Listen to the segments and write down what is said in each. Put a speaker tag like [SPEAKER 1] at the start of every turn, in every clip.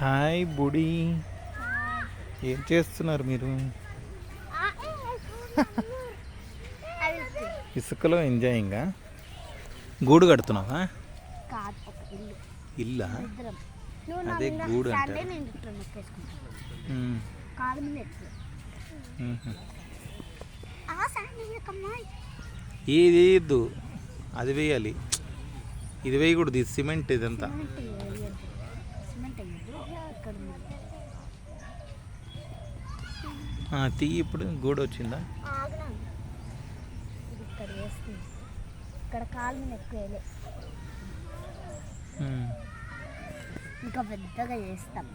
[SPEAKER 1] Hi బుడి. ఏం చేస్తున్నారు మీరు? ఇసుకలో ఎంజాయింగా గూడు కడుతున్నావా?
[SPEAKER 2] ఇల్లు?
[SPEAKER 1] అదే గూడు ఇది వేయద్దు. అది వేయాలి. ఇది వేయకూడదు. ఇది సిమెంట్ ఇదంతా. తీ ఇప్పుడు గూడ వచ్చిందా?
[SPEAKER 2] ఇక్కడ వేస్తుంది ఇక్కడ కాలు మీద ఎక్కువ ఇంకా పెద్దగా చేస్తాం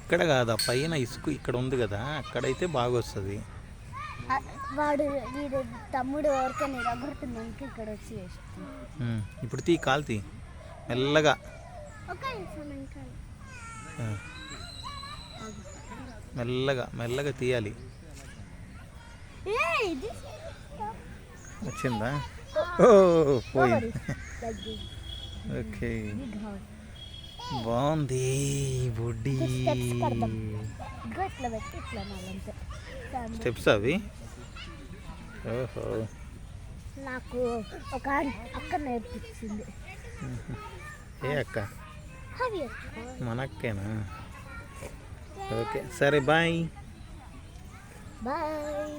[SPEAKER 1] ఇక్కడ కాదు ఆ పైన ఇసుక ఇక్కడ ఉంది కదా అక్కడైతే బాగా వస్తుంది
[SPEAKER 2] వాడు వీడు తమ్ముడు ఎవరికైనా ఎరగొడుతున్నానికి ఇక్కడ వచ్చి
[SPEAKER 1] ఇప్పుడు తీ కాలు తీ. మెల్లగా.
[SPEAKER 2] ఒక
[SPEAKER 1] మెల్లగా మెల్లగా తీయాలి. వచ్చిందా ఓ పోయింది. ఓకే. బాగుంది బుడ్డి. స్టెప్స్ అవి? ఓహో.
[SPEAKER 2] నాకు ఒక అక్క నేర్పించింది.
[SPEAKER 1] ఏ అక్క?
[SPEAKER 2] అవి
[SPEAKER 1] మన అక్కేనా ఓకే సరే బాయ్
[SPEAKER 2] బాయ్